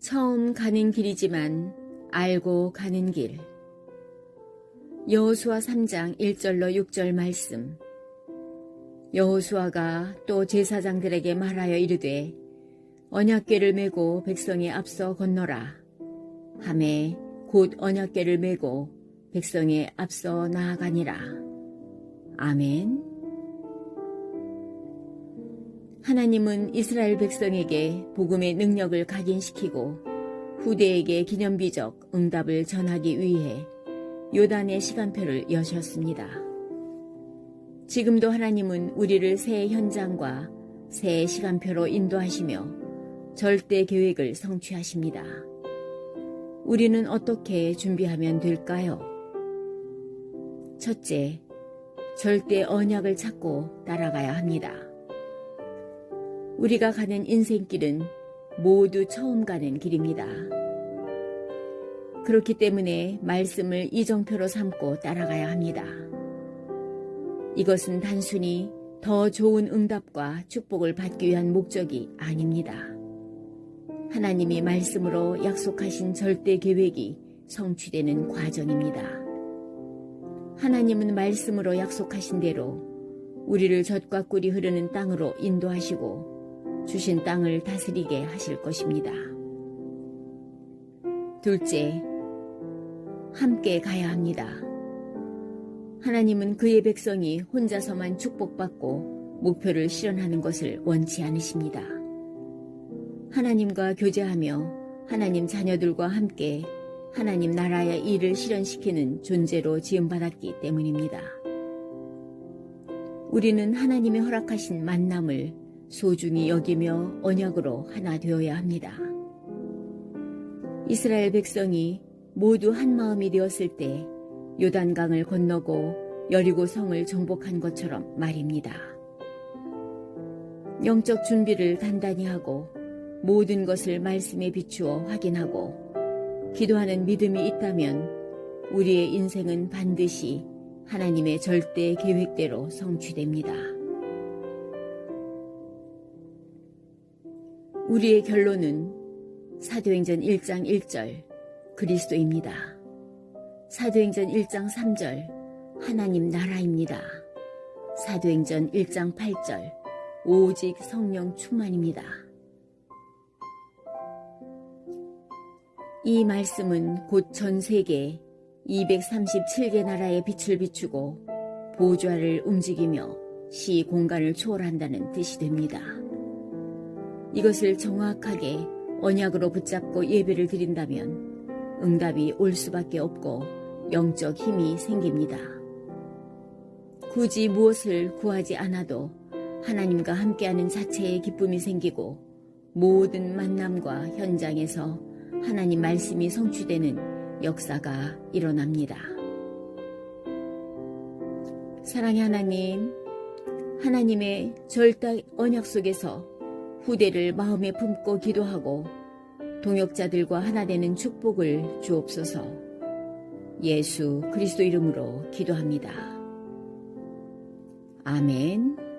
처음 가는 길이지만 알고 가는 길. 여호수아 3장 1절로 6절 말씀. 여호수아가 또 제사장들에게 말하여 이르되 언약궤를 메고 백성이 앞서 건너라. 함에 곧 언약궤를 메고 백성에 앞서 나아가니라. 아멘. 하나님은 이스라엘 백성에게 복음의 능력을 각인시키고 후대에게 기념비적 응답을 전하기 위해 요단의 시간표를 여셨습니다. 지금도 하나님은 우리를 새 현장과 새 시간표로 인도하시며 절대 계획을 성취하십니다. 우리는 어떻게 준비하면 될까요? 첫째, 절대 언약을 찾고 따라가야 합니다. 우리가 가는 인생길은 모두 처음 가는 길입니다. 그렇기 때문에 말씀을 이정표로 삼고 따라가야 합니다. 이것은 단순히 더 좋은 응답과 축복을 받기 위한 목적이 아닙니다. 하나님이 말씀으로 약속하신 절대 계획이 성취되는 과정입니다. 하나님은 말씀으로 약속하신 대로 우리를 젖과 꿀이 흐르는 땅으로 인도하시고 주신 땅을 다스리게 하실 것입니다. 둘째, 함께 가야 합니다. 하나님은 그의 백성이 혼자서만 축복받고 목표를 실현하는 것을 원치 않으십니다. 하나님과 교제하며 하나님 자녀들과 함께 하나님 나라의 일을 실현시키는 존재로 지음받았기 때문입니다. 우리는 하나님의 허락하신 만남을 소중히 여기며 언약으로 하나 되어야 합니다. 이스라엘 백성이 모두 한 마음이 되었을 때 요단강을 건너고 여리고 성을 정복한 것처럼 말입니다. 영적 준비를 단단히 하고 모든 것을 말씀에 비추어 확인하고 기도하는 믿음이 있다면 우리의 인생은 반드시 하나님의 절대 계획대로 성취됩니다. 우리의 결론은 사도행전 1장 1절 그리스도입니다. 사도행전 1장 3절 하나님 나라입니다. 사도행전 1장 8절 오직 성령 충만입니다. 이 말씀은 곧 전 세계 237개 나라의 빛을 비추고 보좌를 움직이며 시 공간을 초월한다는 뜻이 됩니다. 이것을 정확하게 언약으로 붙잡고 예배를 드린다면 응답이 올 수밖에 없고 영적 힘이 생깁니다. 굳이 무엇을 구하지 않아도 하나님과 함께하는 자체의 기쁨이 생기고 모든 만남과 현장에서 하나님 말씀이 성취되는 역사가 일어납니다. 사랑의 하나님, 하나님의 절대 언약 속에서 후대를 마음에 품고 기도하고 동역자들과 하나 되는 축복을 주옵소서. 예수 그리스도 이름으로 기도합니다. 아멘.